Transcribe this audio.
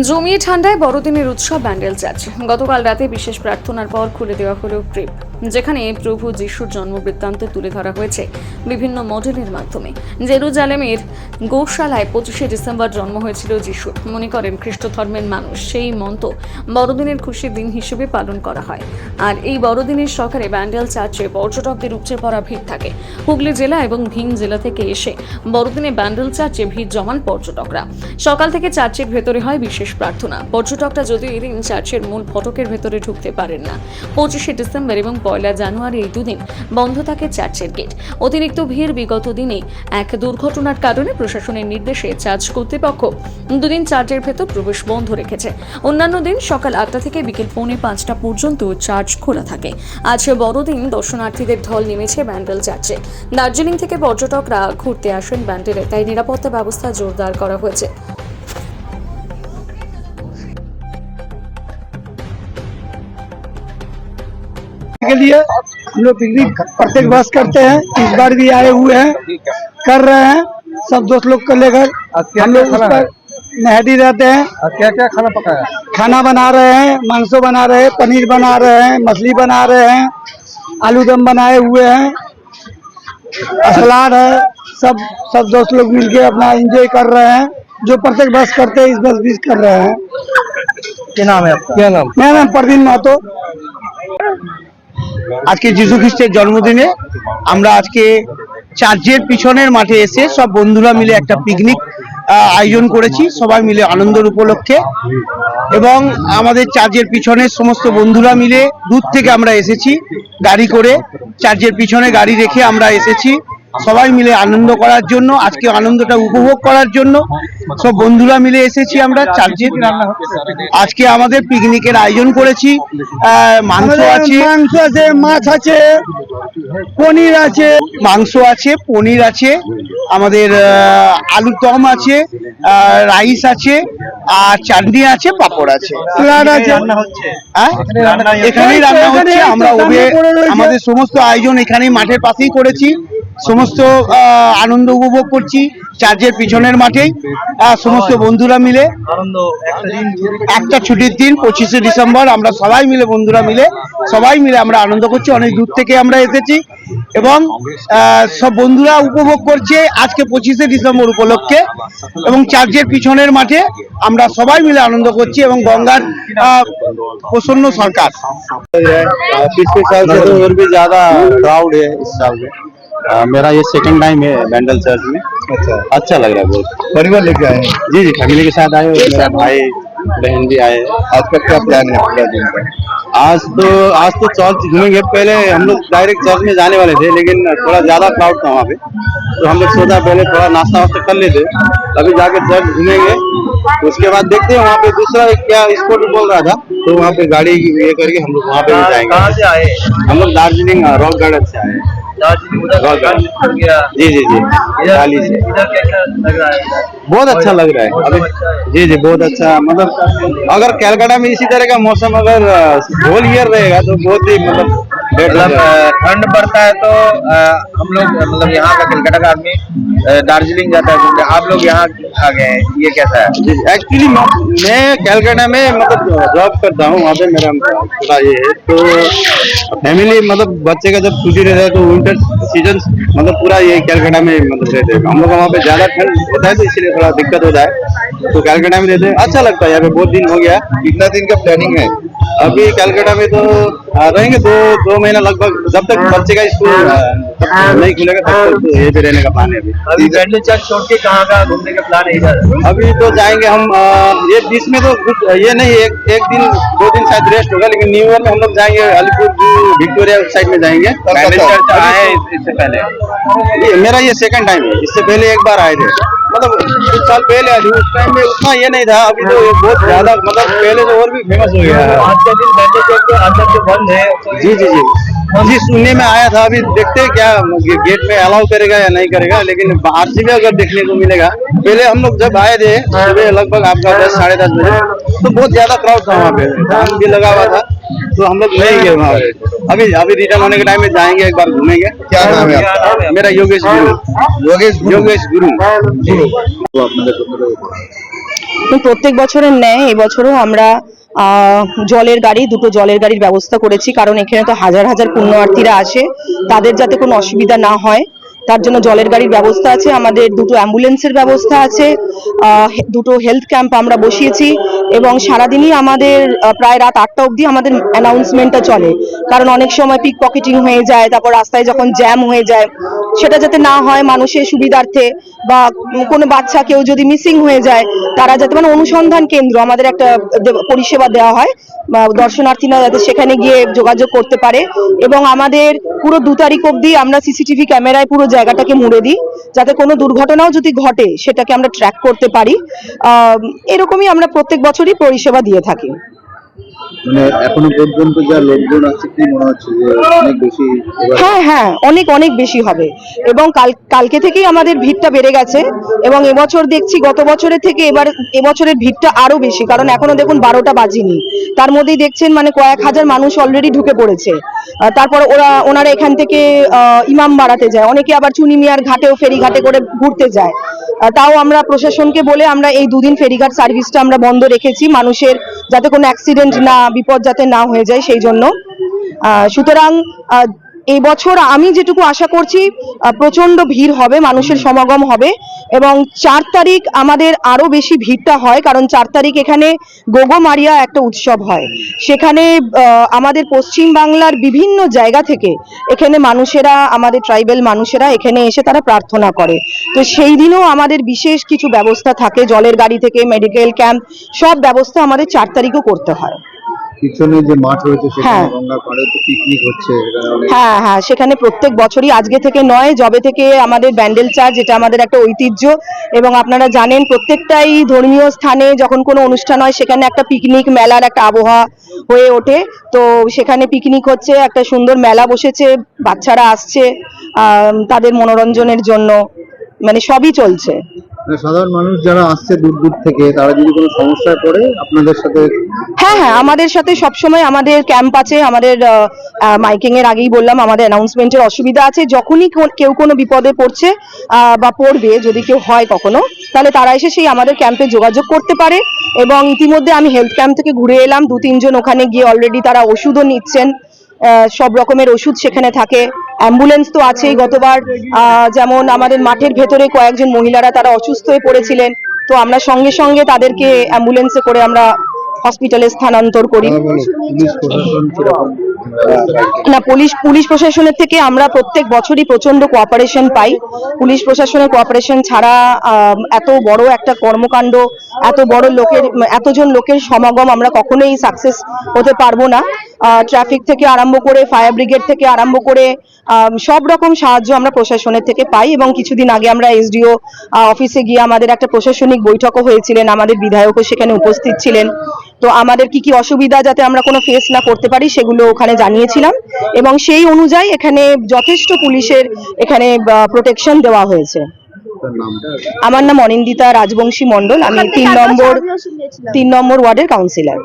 জমিয়ে ঠান্ডায় বড়দিনের উৎসব ব্যান্ডেল চার্চ গতকাল রাতে বিশেষ প্রার্থনার পর খুলে দেওয়া হলো ট্রিপ যেখানে প্রভু যিশুর জন্ম বৃত্তান্ত তুলে ধরা হয়েছে বিভিন্ন মডেলের মাধ্যমে। জেরুজালেমের গৌশালায় পঁচিশে ডিসেম্বর জন্ম হয়েছিল যিশুর মনে করেন খ্রিস্ট ধর্মের মানুষ, সেই মন্ত বড়দিনের খুশির দিন হিসেবে পালন করা হয়। আর এই বড়দিনের সকালে ব্যান্ডেল চার্চে পর্যটকদের উপচে পড়া ভিড় থাকে। হুগলি জেলা এবং ভিন জেলা থেকে এসে বড়দিনে ব্যান্ডেল চার্চে ভিড় জমান পর্যটকরা। সকাল থেকে চার্চের ভেতরে হয় বিশেষ প্রার্থনা। পর্যটকরা যদিও এদিন চার্চের মূল ফটকের ভেতরে ঢুকতে পারেন না। পঁচিশে ডিসেম্বর এবং পয়লা জানুয়ারি এই দুদিন বন্ধ থাকে চার্চের গেট। অতিরিক্ত ভিড় বিগত দিনে এক দুর্ঘটনার কারণে প্রশাসনের নির্দেশে চার্চ কর্তৃপক্ষ দুদিন চার্চের ভেতর প্রবেশ বন্ধ রেখেছে। অন্যান্য দিন সকাল আটটা থেকে বিকেল পৌনে পাঁচটা পর্যন্ত চার্চ খোলা থাকে। আজ বড়দিন দর্শনার্থীদের ঢল নেমেছে ব্যান্ডেল চার্চে। দার্জিলিং থেকে পর্যটকরা ঘুরতে আসেন ব্যান্ডেলে, তাই নিরাপত্তা ব্যবস্থা জোরদার করা হয়েছে। के लिए हम लोग पिकनिक प्रत्येक वर्ष करते हैं इस बार भी आए हुए हैं कर रहे हैं सब दोस्त लोग को लेकर हम लोग उस पर रहते हैं। क्या क्या खाना पकाया? खाना बना रहे हैं मांसो बना रहे हैं पनीर बना रहे हैं मछली बना रहे हैं आलू दम बनाए हुए हैं सलाद है सब सब दोस्त लोग मिलके अपना एंजॉय कर रहे हैं जो प्रत्येक बस करते हैं इस बस भी कर रहे हैं। क्या नाम है आपका? क्या नाम? मेरा नाम परवीन महतो আজকে যীশু খ্রিস্টের জন্মদিনে আমরা আজকে চার্চের পিছনের মাঠে এসে সব বন্ধুরা মিলে একটা পিকনিক আয়োজন করেছি। সবাই মিলে আনন্দের উপলক্ষে। এবং আমাদের চার্চের পিছনে সমস্ত বন্ধুরা মিলে দূর থেকে আমরা এসেছি, গাড়ি করে। চার্চের পিছনে গাড়ি রেখে আমরা এসেছি। সবাই মিলে আনন্দ করার জন্য আজকে আনন্দটা উপভোগ করার জন্য সব বন্ধুরা মিলে এসেছি আমরা চার্চের আজকে আমাদের পিকনিকের আয়োজন করেছি মাংস আছে। মাংস আছে মাছ আছে পনির আছে। মাংস আছে পনির আছে আমাদের আহ, আলুর দম আছে আহ, রাইস আছে আর চাটনি আছে পাপড় আছে। স্যালাড আছে। হ্যাঁ? এখানেই রান্না হচ্ছে। আমরা ওভে আমাদের সমস্ত আয়োজন এখানেই মাঠের পাশেই করেছি। সমস্ত আহ, আনন্দ উপভোগ করছি চার্চের পিছনের মাঠেই আহ, সমস্ত বন্ধুরা মিলে একটা ছুটির দিন পঁচিশে ডিসেম্বর আমরা সবাই মিলে বন্ধুরা মিলে সবাই মিলে আমরা আনন্দ করছি অনেক দূর থেকে আমরা এসেছি এবং আহ, সব বন্ধুরা উপভোগ করছে আজকে পঁচিশে ডিসেম্বর উপলক্ষে এবং চার্চের পিছনের মাঠে আমরা সবাই মিলে আনন্দ করছি এবং গঙ্গার আহ, প্রসন্ন সরকার पिछले साल से तो और भी ज्यादा क्राउड है इस साल में अ, मेरा ये सेकंड टाइम है बैंडल चर्च में। अच्छा। अच्छा लग रहा है बहुत। परिवार लेके आए हैं? जी जी फैमिली के साथ आए हुए मेरा भाई बहन भी आए आज का क्या प्लान है? पूरा दिन का आज तो आज तो चर्च घूमेंगे। पहले हम लोग डायरेक्ट चर्च में जाने वाले थे लेकिन थोड़ा ज़्यादा क्राउड था वहाँ पे। तो हम लोग सोचा पहले थोड़ा नाश्ता वास्ता कर लेते। अभी जाके चर्च घूमेंगे। उसके बाद देखते हैं वहाँ पे दूसरा एक क्या स्पॉट बोल रहा था। तो वहाँ पे गाड़ी ये करके हम लोग वहाँ पे भी जाएँगे। कहाँ से आए? हम लोग दार्जिलिंग रॉक गार्डन से आए। जी जी जी। चालीस से। बहुत अच्छा लग रहा है। अभी जी जी बहुत अच्छा। मतलब अगर कैलकाटा में इसी तरह का मौसम अगर होल ईयर रहेगा तो बहुत ही मतलब मतलब ठंड पड़ता है तो हम लोग मतलब यहाँ का कलकत्ता का आदमी दार्जिलिंग जाता है आप लोग यहाँ आ गए ये कैसा है? एक्चुअली मैं कैलकाटा में मतलब जॉब करता हूँ वहाँ पे मेरा थोड़ा ये है। तो फैमिली मतलब बच्चे का जब छुट्टी रहता है तो विंटर सीज़न मतलब पूरा ये कैलकाटा में मतलब रहते हैं। हम लोग वहाँ पे ज़्यादा ठंड होता है तो इसीलिए थोड़ा दिक्कत होता है। तो कैलकाटा में रहते हैं। अच्छा लगता है यहाँ पे बहुत दिन हो गया। कितना दिन का प्लानिंग है? अभी कैलकाटा में तो रहेंगे दो दो महीना लगभग जब तक बच्चे का स्कूल आ, तब तक नहीं खुलेगा तब तक तो यहीं पे रहने का प्लान है। अभी चर्च छोड़ के कहाँ कहाँ घूमने का प्लान है अभी तो जाएँगे हम ये बीच में तो कुछ ये नहीं एक एक दिन दो दिन शायद रेस्ट होगा लेकिन न्यू ईयर में हम लोग जाएँगे अलीपुर विक्टोरिया साइड में जाएँगे। आए इससे पहले? मेरा ये सेकंड टाइम है इससे पहले एक बार आए थे। मतलब कुछ साल पहले थे उस टाइम में उतना ये नहीं था अभी तो ये बहुत ज़्यादा मतलब पहले से और भी फ़ेमस हो गया है। आज का दिन बैंडल चर्च के अंदर जो बंद है तो जी जी जी। जी सुनने में आया था अभी देखते हैं क्या गेट में अलाउ करेगा या नहीं करेगा लेकिन बाहर से भी अगर देखने को मिलेगा पहले हम लोग जब आए थे सुबह लगभग आपका दस साढ़े दस बजे तो बहुत ज़्यादा क्राउड था वहाँ पे। धान भी लगा हुआ था। तो हम लोग नहीं गए वहाँ पे अभी अभी रिटर्न होने के टाइम में जाएंगे एक बार घूमेंगे क्या नाम है आपका मेरा योगेश गुरु योगेश गुरु। योगेश गुरु এবং প্রত্যেক বছরের ন্যায় এবছরও আমরা আহ, জলের গাড়ি দুটো জলের গাড়ির ব্যবস্থা করেছি কারণ এখানে তো হাজার হাজার পুণ্যার্থীরা আসে তাদের যাতে কোনো অসুবিধা না হয় তার জন্য জলের গাড়ির ব্যবস্থা আছে আমাদের দুটো অ্যাম্বুলেন্সের ব্যবস্থা আছে আহ, হে- দুটো হেলথ ক্যাম্প আমরা বসিয়েছি এবং সারাদিনই আমাদের প্রায় রাত আটটা অবধি আমাদের অ্যানাউন্সমেন্টটা চলে। কারণ অনেক সময় পিক পকেটিং হয়ে যায়, তারপর রাস্তায় যখন জ্যাম হয়ে যায়, সেটা যাতে না হয় মানুষের সুবিধার্থে বা কোনো বাচ্চা কেউ যদি মিসিং হয়ে যায়, তারা যাতে মানে অনুসন্ধান কেন্দ্র, আমাদের একটা পরিষেবা দেওয়া হয়, বা দর্শনার্থীরা যাতে সেখানে গিয়ে যোগাযোগ করতে পারে। এবং আমাদের পুরো দু তারিখ অবধি আমরা সিসিটিভি ক্যামেরায় পুরো জায়গাটাকে মুড়ে দিই, যাতে কোনো দুর্ঘটনাও যদি ঘটে, সেটাকে আমরা ট্র্যাক করতে পারি। এরকমই আমরা প্রত্যেক বছরই পরিষেবা দিয়ে থাকি। মানে এখনও পর্যন্ত যা লোকজন আছে, কি মনে হচ্ছে যে অনেক বেশি হ্যাঁ হ্যাঁ অনেক অনেক বেশি হবে। এবং কাল, কালকে থেকেই আমাদের ভিড়টা বেড়ে গেছে এবং এবছর দেখছি গত বছরের থেকে এবার, এবছরের ভিড়টা আরও বেশি। কারণ এখনও দেখুন বারোটা বাজিনি। তার মধ্যেই দেখছেন মানে কয়েক হাজার মানুষ অলরেডি ঢুকে পড়েছে। তারপর ওরা, ওনারা এখান থেকে ইমাম বাড়াতে যায়। অনেকে আবার চুনিমিয়ার ঘাটেও ফেরিঘাটে করে ঘুরতে যায়। তাও আমরা প্রশাসনকে বলে আমরা এই দুদিন ফেরিঘাট সার্ভিসটা আমরা বন্ধ রেখেছি। মানুষের যাতে কোনো অ্যাক্সিডেন্ট না বিপদ যাতে না হয়ে যায় সেই জন্য। সুতরাং এই বছর আমি যেটুকু আশা করছি আহ, প্রচণ্ড ভিড় হবে মানুষের সমাগম হবে এবং চার তারিখ আমাদের আরও বেশি ভিড়টা হয় কারণ চার তারিখ এখানে গোগো মারিয়া একটা উৎসব হয়। সেখানে আমাদের পশ্চিম বাংলার বিভিন্ন জায়গা থেকে এখানে মানুষেরা আমাদের ট্রাইবেল মানুষেরা এখানে এসে তারা প্রার্থনা করে। তো সেই দিনও আমাদের বিশেষ কিছু ব্যবস্থা থাকে জলের গাড়ি থেকে মেডিকেল ক্যাম্প সব ব্যবস্থা আমাদের চার তারিখও করতে হয়। পিছনে যে মাঠ রয়েছে সেখানে হ্যাঁ। গঙ্গার পাড়ে তো পিকনিক হচ্ছে হ্যাঁ হ্যাঁ সেখানে প্রত্যেক বছরই আজকে থেকে নয় জবে থেকে আমাদের ব্যান্ডেল চার্চ এটা আমাদের একটা ঐতিহ্য এবং আপনারা জানেন প্রত্যেকটাই ধর্মীয় স্থানে যখন কোনো অনুষ্ঠান হয় সেখানে একটা পিকনিক মেলার একটা আবহাওয়া হয়ে ওঠে তো সেখানে পিকনিক হচ্ছে একটা সুন্দর মেলা বসেছে বাচ্চারা আসছে তাদের মনোরঞ্জনের জন্য মানে সবই চলছে সাধারণ মানুষ যারা আসছে দূর দূর থেকে, তারা যদি কোনো সমস্যায় পড়ে, আপনাদের সাথে হ্যাঁ হ্যাঁ আমাদের সাথে সবসময় আমাদের ক্যাম্প আছে, আমাদের মাইকিং এর আগেই বললাম, আমাদের অ্যানাউন্সমেন্টের অসুবিধা আছে। যখনই কেউ কোনো বিপদে পড়ছে বা পড়বে, যদি কেউ হয় কখনো, তাহলে তারা এসে সেই আমাদের ক্যাম্পে যোগাযোগ করতে পারে। এবং ইতিমধ্যে আমি হেলথ ক্যাম্প থেকে ঘুরে এলাম দু তিনজন ওখানে গিয়ে অলরেডি তারা ওষুধও নিচ্ছেন। সব রকমের ওষুধ সেখানে থাকে। অ্যাম্বুলেন্স তো আছেই গতবার। যেমন আমাদের মাঠের ভেতরে কয়েকজন মহিলারা তারা অসুস্থ হয়ে পড়েছিলেন। তো আমরা সঙ্গে সঙ্গে তাদেরকে অ্যাম্বুলেন্সে করে আমরা হসপিটালে স্থানান্তর করি। না, পুলিশ পুলিশ প্রশাসনের থেকে আমরা প্রত্যেক বছরই প্রচণ্ড কোঅপারেশন পাই। পুলিশ প্রশাসনের কোঅপারেশন ছাড়া এত বড় একটা কর্মকাণ্ড, এত বড় লোকের, এতজন লোকের সমাগম আমরা কখনোই সাকসেস হতে পারব না। ট্রাফিক থেকে আরম্ভ করে ফায়ার ব্রিগেড থেকে আরম্ভ করে সব রকম সাহায্য আমরা প্রশাসনের থেকে পাই এবং কিছুদিন আগে আমরা এসডিও অফিসে গিয়ে আমাদের একটা প্রশাসনিক বৈঠকও হয়েছিলেন, আমাদের বিধায়কও সেখানে উপস্থিত ছিলেন। তো আমাদের কি কি অসুবিধা যাতে আমরা কোনো ফেস না করতে পারি, সেগুলো ওখানে জানিয়েছিলাম এবং সেই অনুযায়ী এখানে যথেষ্ট পুলিশের এখানে প্রোটেকশন দেওয়া হয়েছে। আমার নাম অনিন্দিতা রাজবংশী মন্ডল আমি তিন নম্বর তিন নম্বর ওয়ার্ডের কাউন্সিলর